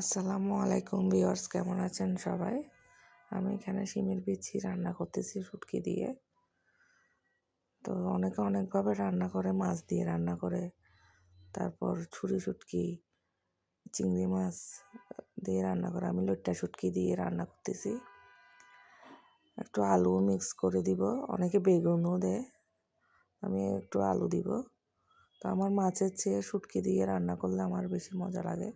আসসালামু আলাইকুম ভিউয়ার্স, কেমন আছেন সবাই? আমি এখানে শিমের বিচি রান্না করতেছি শুটকি দিয়ে। তো অনেকে অনেকভাবে রান্না করে, মাছ দিয়ে রান্না করে। তারপর ছুরি শুটকি, চিংড়ি মাছ দিয়ে রান্না করে। আমি লইট্টা শুটকি দিয়ে রান্না করতেছি। একটু আলু মিক্স করে দিব। অনেকে বেগুনও দেয়। আমি একটু আলু দিব। তো আমার মাছের চেয়ে শুটকি দিয়ে রান্না করলে আমার বেশি মজা লাগে।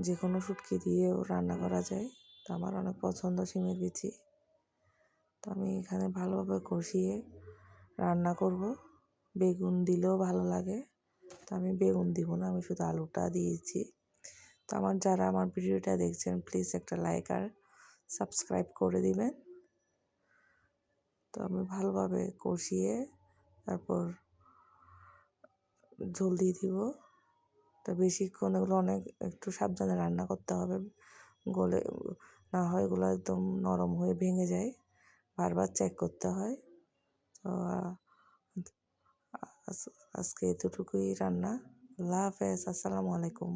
যে কোনো শুটকি দিয়েও রান্না করা যায়। তো আমার অনেক পছন্দ শিমের বিচি। তো আমি এখানে ভালোভাবে কষিয়ে রান্না করব। বেগুন দিলেও ভালো লাগে। তো আমি বেগুন দিব না, আমি শুধু আলুটা দিয়েছি। তো আমার যারা আমার ভিডিওটা দেখছেন প্লিজ একটা লাইক আর সাবস্ক্রাইব করে দিবেন। তো আমি ভালোভাবে কষিয়ে তারপর ঝোল দিয়ে দিব। তো বেশিক্ষণ এগুলো অনেক একটু সাবধানে রান্না করতে হবে। গলে না হয় এগুলো একদম নরম হয়ে ভেঙে যায়। বারবার চেক করতে হয়। তো আজকে এতটুকুই রান্না। আল্লাহ হাফেজ, আসসালামু আলাইকুম।